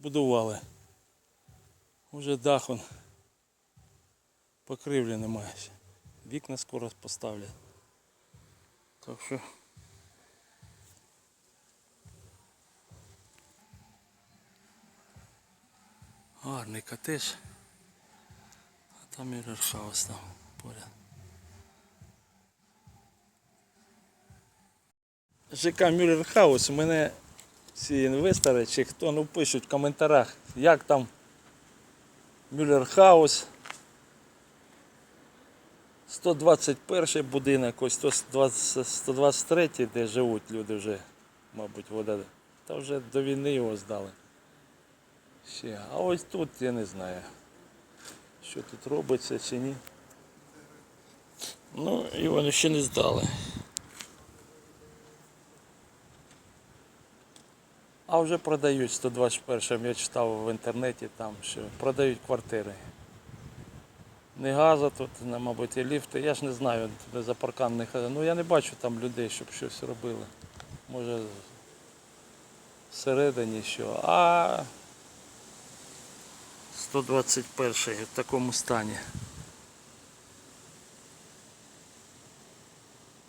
будували. Уже дах он покривлі немає. Вікна скоро поставлять. Так що. Гарний котеж. А там і хаус там поряд. ЖК Мюллер Хаус. У мене ці інвестори чи хто ну пишуть в коментарях, як там Мюллер Хаус. 121 будинок, ось 120 123, де живуть люди вже, мабуть, вода. Та вже до війни його здали. Ще. А ось тут я не знаю, що тут робиться чи ні. Ну, і вони ще не здали. А вже продають 121 я читав в інтернеті там, що продають квартири. Не газу тут, не, мабуть, і ліфти. Я ж не знаю, туди за паркан не ходив. Ну я не бачу там людей, щоб щось робили. Може всередині що. А 121 в такому стані.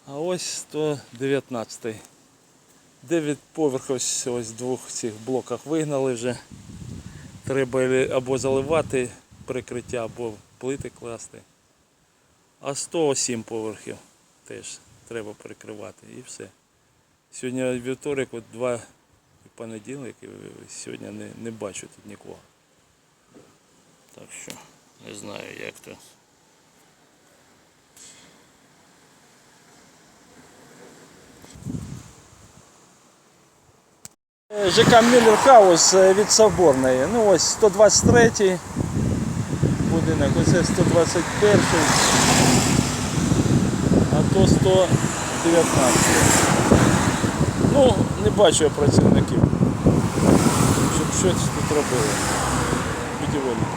А ось 119. Дев'ять поверхів ось, ось двох цих блоках вигнали вже. Треба або заливати прикриття, або плити класти. А 107 поверхів теж треба прикривати і все. Сьогодні вівторок, от два понеділок, і сьогодні не, не бачу тут нікого. Так що не знаю як то. ЖК Мюллер Хаус е, від Соборної. Ну ось 123 будинок, оце 121, а то 119. Ну, не бачу я працівників, щоб щось тут робили. Будівельник.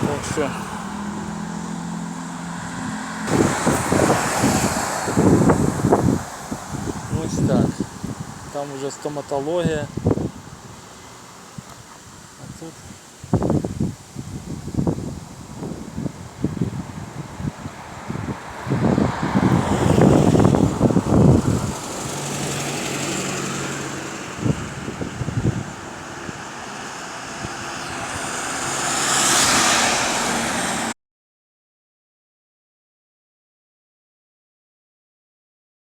Так що. Ось так. Там уже стоматологія. А тут